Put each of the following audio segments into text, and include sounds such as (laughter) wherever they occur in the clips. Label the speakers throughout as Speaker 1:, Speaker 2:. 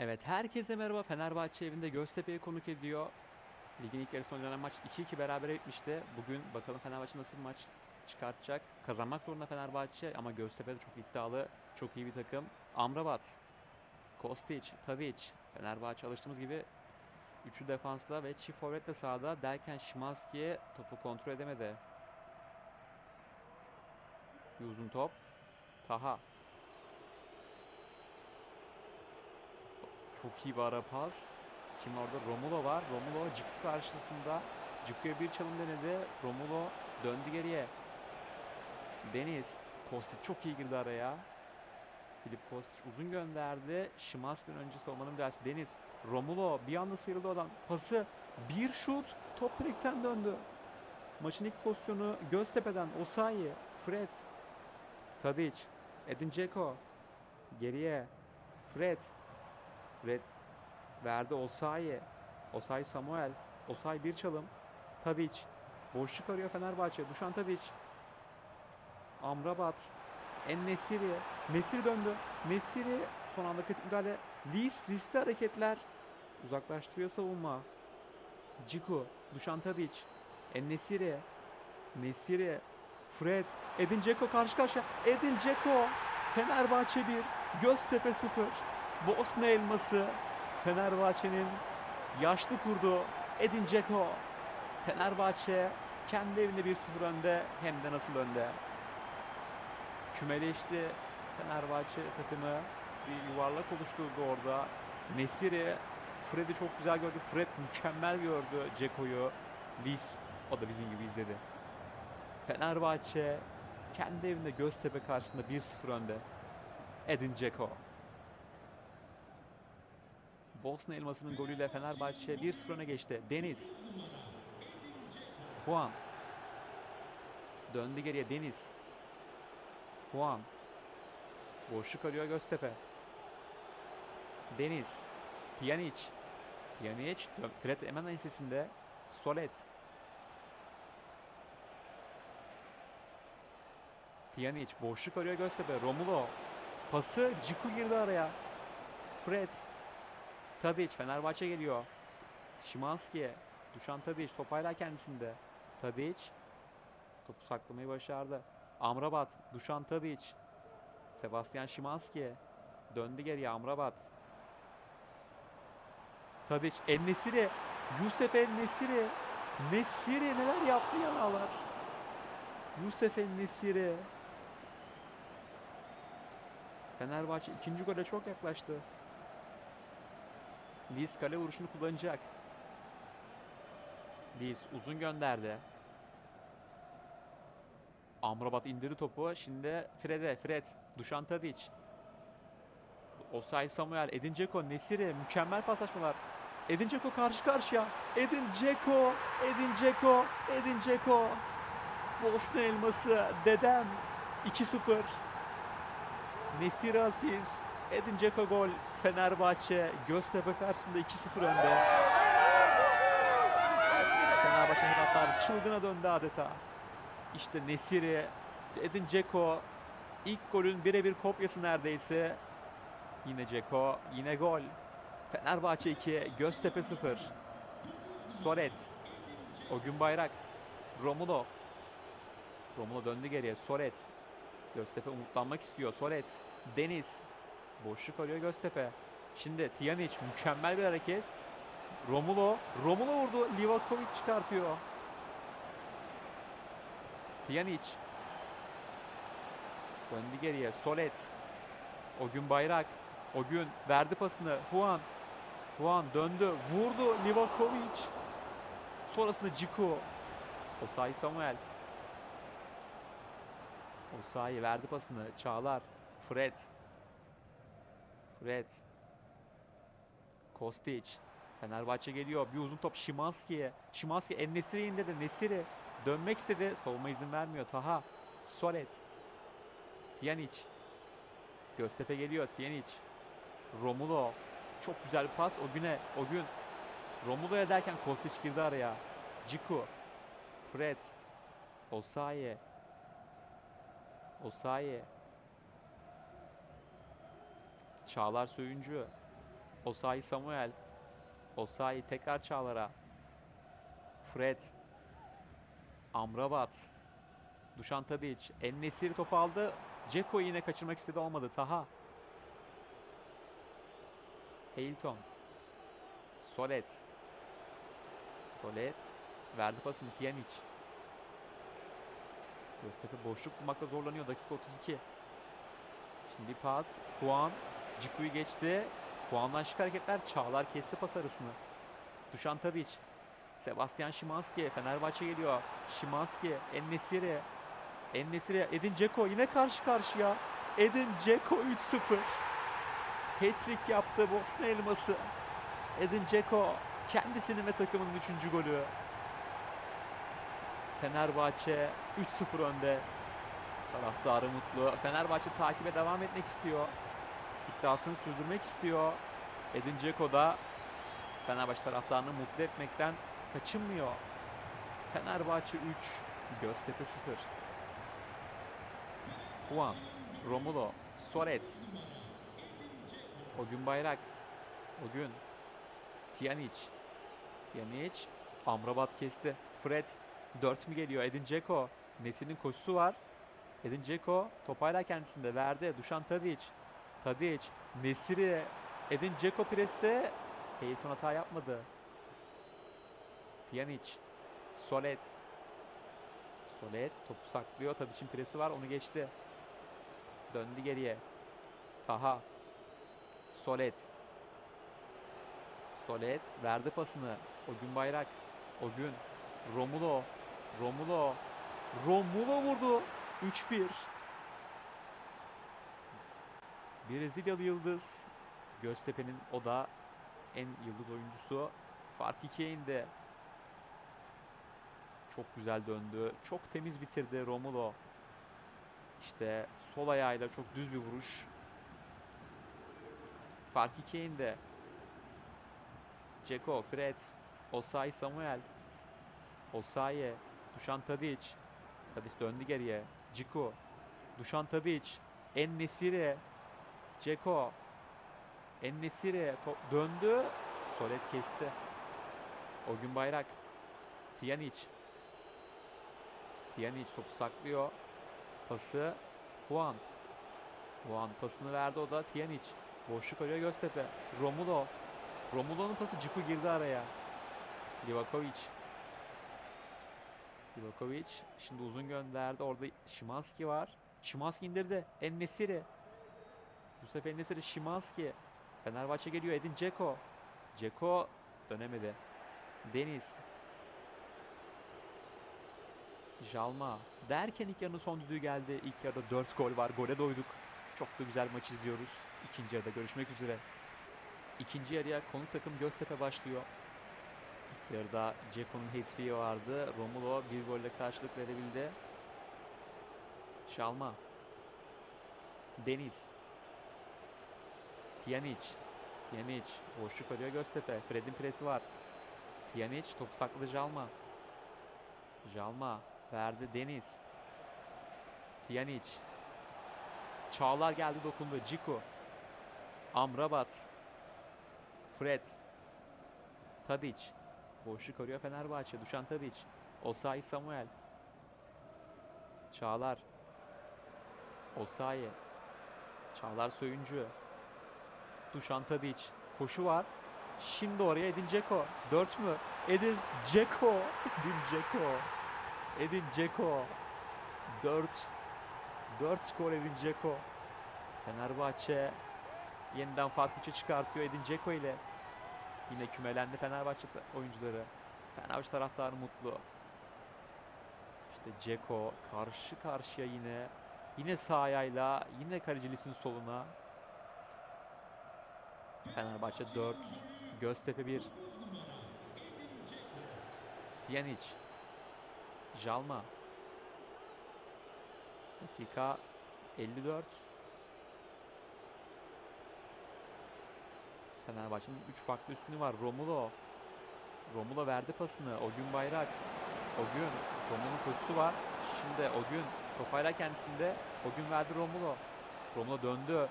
Speaker 1: Evet herkese merhaba. Fenerbahçe evinde Göztepe'yi konuk ediyor. Ligin ilk yarısında oynanan maç 2-2 berabere bitmişti. Bugün bakalım Fenerbahçe nasıl bir maç çıkartacak. Kazanmak zorunda Fenerbahçe ama Göztepe de çok iddialı. Çok iyi bir takım. Amrabat, Kostic, Tadic. Fenerbahçe alıştığımız gibi üçlü defansla ve çift forvetle sahada derken Şimanski'ye topu kontrol edemedi. Bir uzun top. Taha. Çok iyi bir ara pas. Kim orada? Romulo var. Romulo Ciku karşısında. Ciku'ya bir çalım denedi. Romulo döndü geriye. Deniz. Kostic çok iyi girdi araya. Filip Kostic uzun gönderdi. Şimanski'den önce savunmanın müdahalesi. Deniz. Romulo bir anda sıyrıldı oradan. Pası. Bir şut. Top direkten döndü. Maçın ilk pozisyonu Göztepe'den. Osayi. Fred. Tadic. Edin Dzeko. Geriye. Fred. Fred verdi Osayi. Osayi Samuel. Osayi bir çalım. Tadic. Boşluk arıyor Fenerbahçe. Dušan Tadic. Amrabat. En Nesiri. Nesiri döndü. Nesiri son anda kritik müdahale. Lis. Riskli hareketler. Uzaklaştırıyor savunma. Ciku. Dušan Tadic. En Nesiri. Nesiri. Fred. Edin Dzeko karşı karşıya. Edin Dzeko. Fenerbahçe 1. Göztepe 0. Bosna elması Fenerbahçe'nin yaşlı kurdu Edin Dzeko. Fenerbahçe kendi evinde 1-0 önde hem de nasıl önde. Kümeleşti Fenerbahçe takımı bir yuvarlak oluşturdu orada. Nesiri Fred'i çok güzel gördü. Fred mükemmel gördü Dzeko'yu. Lis o da bizim gibi izledi. Fenerbahçe kendi evinde Göztepe karşısında 1-0 önde. Edin Dzeko. Bosna elmasının golüyle Fenerbahçe 1-0 öne geçti. Deniz. Juan. Döndü geriye Deniz. Juan. Boşluk arıyor Göztepe. Deniz. Tiyanic. dön- Fred hemen ensesinde. Solet. Tiyanic. Boşluk arıyor Göztepe. Romulo. Pası. Ciku girdi araya. Fred. Tadic Fenerbahçe geliyor. Şimanski. Dušan Tadic top hala kendisinde. Tadic topu saklamayı başardı. Amrabat, Dušan Tadic. Sebastian Şimanski. Döndü geriye Amrabat. Tadic, Ennesiri. Yusuf Ennesiri. Nesiri neler yaptı yanalar. Yusuf Ennesiri. Fenerbahçe ikinci gole çok yaklaştı. Liz kale vuruşunu kullanacak. Liz uzun gönderdi. Amrabat indirdi topu. Şimdi Fred'e. Fred. Dušan Tadic. Osay Samuel. Edin Dzeko. Nesiri. Mükemmel paslaşmalar. Edin Dzeko karşı karşıya. Edin Dzeko. Edin Dzeko. Edin Dzeko. Bosna elması. Dedem. 2-0. Nesiri Aziz. Edin Dzeko gol. Fenerbahçe Göztepe karşısında 2-0 önde. Fenerbahçe hatta çılgına döndü adeta. İşte Nesiri, Edin Dzeko ilk golün birebir kopyası neredeyse. Yine Dzeko, yine gol. Fenerbahçe 2, Göztepe 0. Solet, o gün bayrak. Romulo. Romulo döndü geriye. Solet. Göztepe umutlanmak istiyor. Solet. Deniz. Boşluk arıyor Göztepe. Şimdi Tiyanic mükemmel bir hareket. Romulo. Romulo vurdu. Livakovic çıkartıyor. Tiyanic. Döndü geriye. Solet. O gün bayrak. O gün verdi pasını. Juan. Juan döndü. Vurdu. Livakovic. Sonrasında Ciku. Osayi Samuel. Osayi verdi pasını. Çağlar. Fred. Fred. Kostic. Fenerbahçe geliyor. Bir uzun top Şimanski'ye. Şimanski Ennesiri indirdi. Nesiri dönmek istedi. Savunma izin vermiyor. Taha. Solet. Tiyanic. Göztepe geliyor. Tiyanic. Romulo. Çok güzel bir pas. O güne. O gün. Romulo'ya derken Kostic girdi araya. Ciku. Fred. Osayi. Osayi. Çağlar Söyüncü. Osayi Samuel. Osayi tekrar Çağlar'a. Fred. Amrabat. Dušan Tadić. En-Nesyri topu aldı. Ceko yine kaçırmak istedi olmadı. Taha. Hilton. Solet. Solet. Verdi pasını Pjanic. Göztepe boşluk bulmakta zorlanıyor. Dakika 32. Şimdi pas. Juan. Ciku'yu geçti. Juan'dan şık hareketler. Çağlar kesti pas arasını. Dušan Tadić. Sebastian Szymanski. Fenerbahçe geliyor. Szymanski. En-Nesyri. En-Nesyri. Edin Dzeko yine karşı karşıya. Edin Dzeko 3-0. Hat-trick yaptı Bosna elması. Edin Dzeko kendisinin ve takımının 3. golü. Fenerbahçe 3-0 önde. Taraftarı mutlu. Fenerbahçe takibe devam etmek istiyor. İddiasını sürdürmek istiyor. Edin Dzeko da Fenerbahçe taraftarını mutlu etmekten kaçınmıyor. Fenerbahçe 3, Göztepe 0. Juan, Romulo, Soret, O gün Bayrak, O gün Tiyanic, Tiyanic, Amrabat kesti. Fred, 4 mü geliyor? Edin Dzeko, Nesin'in koşusu var. Edin Dzeko topayla kendisinde verdi. Dušan Tadić, Tadić, Nesiri, Edin Dzeko preste. Hilton hata yapmadı. Tijanic, Solet. Solet topu saklıyor. Tadić'in presi var. Onu geçti. Döndü geriye. Taha. Solet. Solet verdi pasını. O gün bayrak. O gün. Romulo. Romulo. Romulo vurdu. 3-1. Brezilyalı yıldız. Göztepe'nin o da en yıldız oyuncusu. Fark 2'ye indi. Çok güzel döndü. Çok temiz bitirdi Romulo. İşte sol ayağıyla çok düz bir vuruş. Fark 2'ye indi. Ceko, Fred, Osayi Samuel. Osayi, Dušan Tadić. Tadić döndü geriye. Ciku, Dušan Tadić. En Nesiri, Ceko, En-Nesyri top döndü. Solet kesti. O gün bayrak. Tijanic. Tijanic topu saklıyor. Pası Juan. Juan pasını verdi o da Tijanic. Boşluk arıyor Göztepe. Romulo. Romulo'nun pası Ciku girdi araya. Livakovic. Livakovic şimdi uzun gönderdi. Orada Şimanski var. Şimanski indirdi. En-Nesyri. Bu sefer En-Nesyri Şimanski. Fenerbahçe geliyor. Edin Dzeko. Dzeko dönemedi. Deniz. Jalma. Derken ilk yarının son düdüğü geldi. İlk yarıda 4 gol var. Gole doyduk. Çok da güzel maç izliyoruz. İkinci yarıda görüşmek üzere. İkinci yarıya konuk takım Göztepe başlıyor. İlk yarıda Dzeko'nun hat vardı. Romulo bir golle karşılık verebildi. Şalma. Deniz. Tijanic. Tijanic. Boşluk arıyor Göztepe. Fred'in presi var. Tijanic topu sakladı Jalma. Jalma verdi Deniz. Tijanic. Çağlar geldi dokundu. Ciku. Amrabat. Fred. Tadic. Boşluk arıyor Fenerbahçe. Dušan Tadic. Osayi Samuel. Çağlar. Osayi. Çağlar Söyüncü. Dušan Tadić. Koşu var. Şimdi oraya Edin Dzeko. 4 mü? Edin Dzeko. (laughs) Edin Dzeko. Edin Dzeko. 4. 4 skor Edin Dzeko. Fenerbahçe yeniden fark 3'e çıkartıyor Edin Dzeko ile. Yine kümelendi Fenerbahçe oyuncuları. Fenerbahçe taraftarı mutlu. İşte Dzeko karşı karşıya yine. Yine sağ ayağıyla, yine kalecilisinin soluna. Fenerbahçe 4, Göztepe 1. Tijanic. Jalma. Dakika 54. Fenerbahçe'nin 3 farklı üstünü var. Romulo. Romulo verdi pasını. O gün bayrak. O gün. Romulo'nun koşusu var. Şimdi o gün topayla kendisinde. O gün verdi Romulo. Romulo döndü.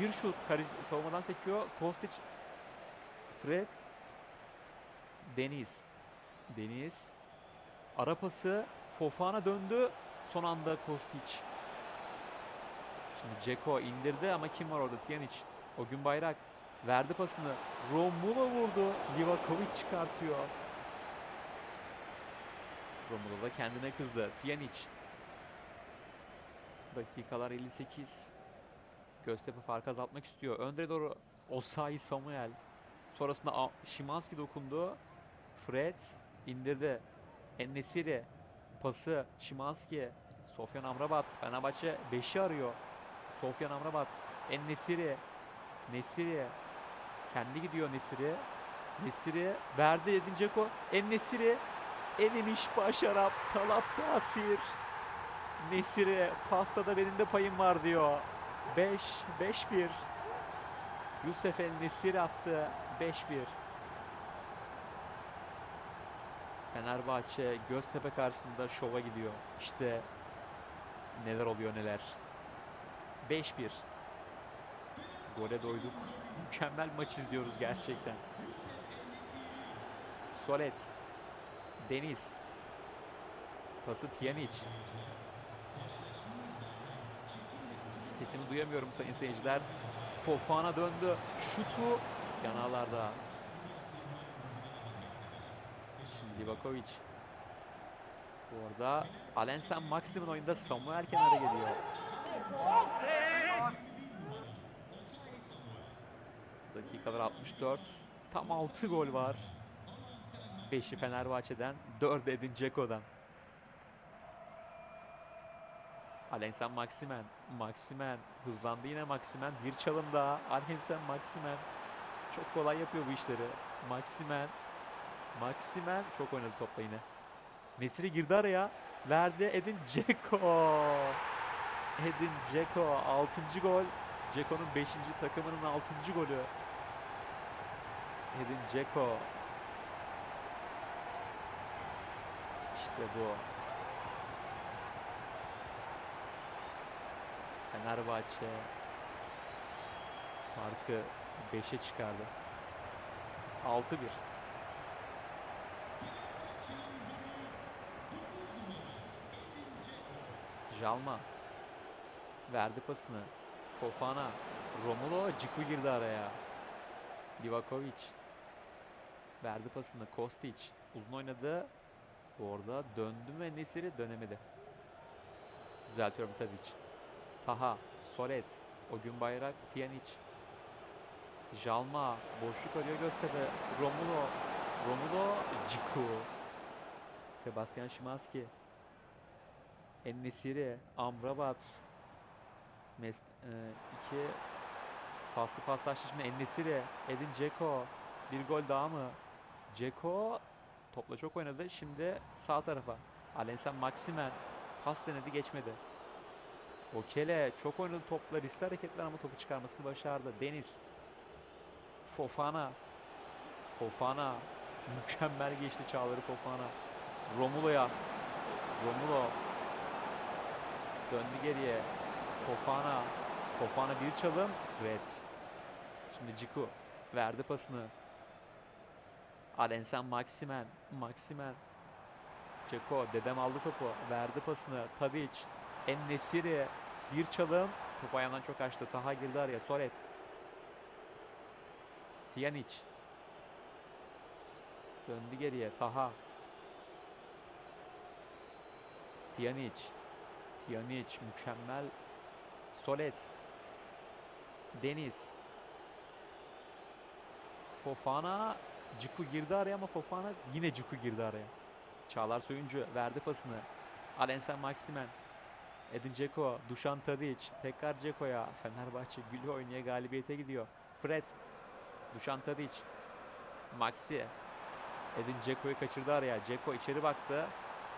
Speaker 1: Bir şut. Kari- savunmadan sekiyor. Kostic. Fred. Deniz. Deniz. Ara pası. Fofana döndü. Son anda Kostic. Şimdi Ceko indirdi ama kim var orada? Tijanic. O gün bayrak. Verdi pasını. Romulo vurdu. Livakovic çıkartıyor. Romulo da kendine kızdı. Tijanic. Dakikalar 58. Göztepe farkı azaltmak istiyor. Önde doğru Osayi Samuel. Sonrasında Şimanski dokundu. Fred indirdi. Ennesiri pası Şimanski. Sofyan Amrabat. Fenerbahçe 5'i arıyor. Sofyan Amrabat. Ennesiri. Nesiri. Kendi gidiyor Nesiri. Nesiri verdi Edin Dzeko. Ennesiri. Enemiş Başarap. Talap Tasir. Nesiri pastada benim de payım var diyor. 5 5-1. Yusuf El Nesiri attı. 5-1. Fenerbahçe Göztepe karşısında şova gidiyor. İşte neler oluyor neler. 5-1. Gole doyduk. Mükemmel maç izliyoruz gerçekten. Solet. Deniz. Pası Tiyanic. Sesimi duyamıyorum sayın seyirciler. Fofana döndü. Şutu yanarlarda. Şimdi Livakovic. Bu arada Alensen Maxim'in oyunda Samuel kenara geliyor. Dakikalar 64. Tam 6 gol var. 5'i Fenerbahçe'den, 4'ü Edin Dzeko'dan. Alensen Maximen. Maximen. Hızlandı yine Maximen. Bir çalım daha. Alensen Maximen. Çok kolay yapıyor bu işleri. Maximen. Maximen. Çok oynadı topla yine. Nesri girdi araya. Verdi Edin Dzeko. Edin Dzeko. 6. gol. Dzeko'nun 5. takımının 6. golü. Edin Dzeko. İşte bu. Fenerbahçe farkı 5'e çıkardı. 6-1. Jalma verdi pasını. Fofana, Romulo, Ciku girdi araya. Livakovic verdi pasını. Kostic uzun oynadı. Orada döndü ve Nesiri dönemedi. Düzeltiyorum Tadic. Taha, Solet, o gün bayrak, Tijanic, Jalma, boşluk arıyor Göztepe, Romulo, Romulo, Ciku, Sebastian Szymanski, Ennesiri, Amrabat, Mes e, iki paslı paslaşma Ennesiri, Edin Dzeko, bir gol daha mı? Dzeko topla çok oynadı. Şimdi sağ tarafa. Alensen Maximen pas denedi geçmedi. Okele çok oynadı topla riskli hareketler ama topu çıkarmasını başardı. Deniz. Fofana. Fofana. (laughs) Mükemmel geçti Çağlar'ı Fofana. Romulo'ya. Romulo. Döndü geriye. Fofana. Fofana bir çalım. Fred. Şimdi Ciku. Verdi pasını. Alensen Maximen. Maximen. Ceko. Dedem aldı topu. Verdi pasını. Tadic. Ennesiri. Bir çalım. Top ayağından çok açtı. Taha girdi araya. Solet. Tijanic. Döndü geriye. Taha. Tijanic. Tijanic mükemmel. Solet. Deniz. Fofana. Ciku girdi araya ama Fofana yine Ciku girdi araya. Çağlar Söyüncü verdi pasını. Alensen Maximen. Edin Dzeko, Dušan Tadic, tekrar Dzeko'ya. Fenerbahçe gülü oynaya galibiyete gidiyor. Fred, Dušan Tadic, Maxi. Edin Dzeko'yu kaçırdı araya. Dzeko içeri baktı.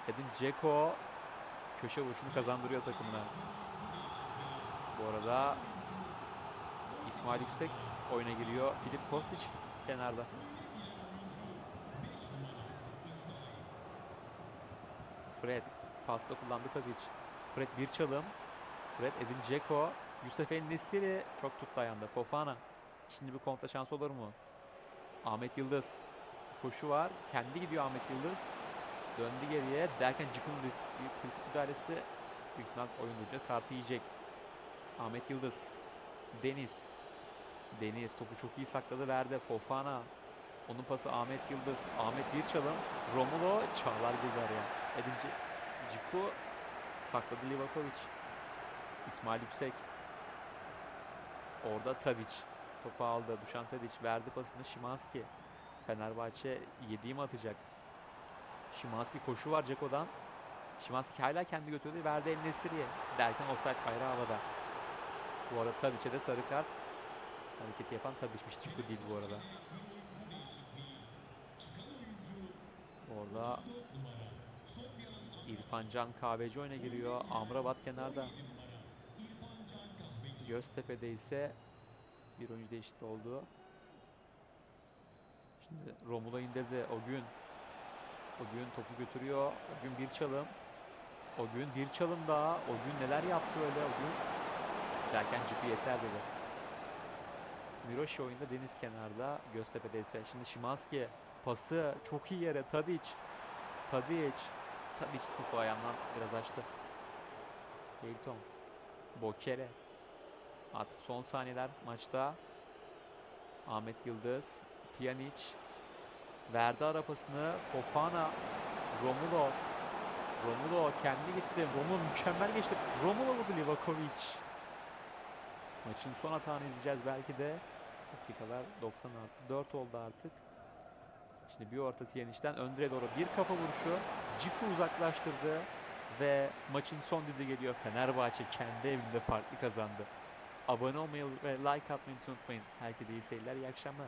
Speaker 1: Edin Dzeko köşe vuruşunu kazandırıyor takımına. Bu arada İsmail Yüksek oyuna giriyor. Filip Kostic kenarda. Fred pasta kullandı Tadic. Fred bir çalım. Fred Edin Dzeko Yusuf El çok tuttu ayağında. Fofana. Şimdi bir kontra şansı olur mu? Ahmet Yıldız. Koşu var. Kendi gidiyor Ahmet Yıldız. Döndü geriye. Derken Ciku'nun bir kritik müdahalesi büyük ihtimal oyun boyunca kartı yiyecek. Ahmet Yıldız. Deniz. Deniz topu çok iyi sakladı verdi. Fofana. Onun pası Ahmet Yıldız. Ahmet bir çalım. Romulo Çağlar girdi araya. Edin C- Ciku sakladı Livakovic. İsmail Yüksek. Orada Tadic. Topu aldı. Dušan Tadic verdi pasını Şimanski. Fenerbahçe 7'yi mi atacak? Şimanski koşu var Ceko'dan. Şimanski hala kendi götürdü. Verdi El Nesiri'ye. Derken offside bayrağı havada. Bu arada Tadic'e de sarı kart. Hareketi yapan Tadic'miş. Ciku değil bu arada. Orada İrfan Can Kahveci oyuna giriyor. Amrabat kenarda. Göztepe'de ise bir oyuncu değişikliği oldu. Şimdi Romulo indirdi. O gün o gün topu götürüyor. O gün bir çalım. O gün bir çalım daha. O gün neler yaptı öyle o gün. Derken Cipu yeter dedi. Miroşi oyunda deniz kenarda. Göztepe'de ise. Şimdi Şimanski pası çok iyi yere. Tadic. Tadic. Tadic topu ayağından biraz açtı. Hilton. Bokere. Artık son saniyeler maçta. Ahmet Yıldız. Pjanic. Verdi arapasını. Fofana. Romulo. Romulo kendi gitti. Romulo mükemmel geçti. Romulo vurdu Livakovic. Maçın son hatanı izleyeceğiz belki de. Dakikalar 90 artı 4 oldu artık. Şimdi bir orta Tiyanic'den Öndre doğru bir kafa vuruşu. Ciku uzaklaştırdı. Ve maçın son düdüğü geliyor. Fenerbahçe kendi evinde farklı kazandı. Abone olmayı ve like atmayı unutmayın. Herkese iyi seyirler, iyi akşamlar.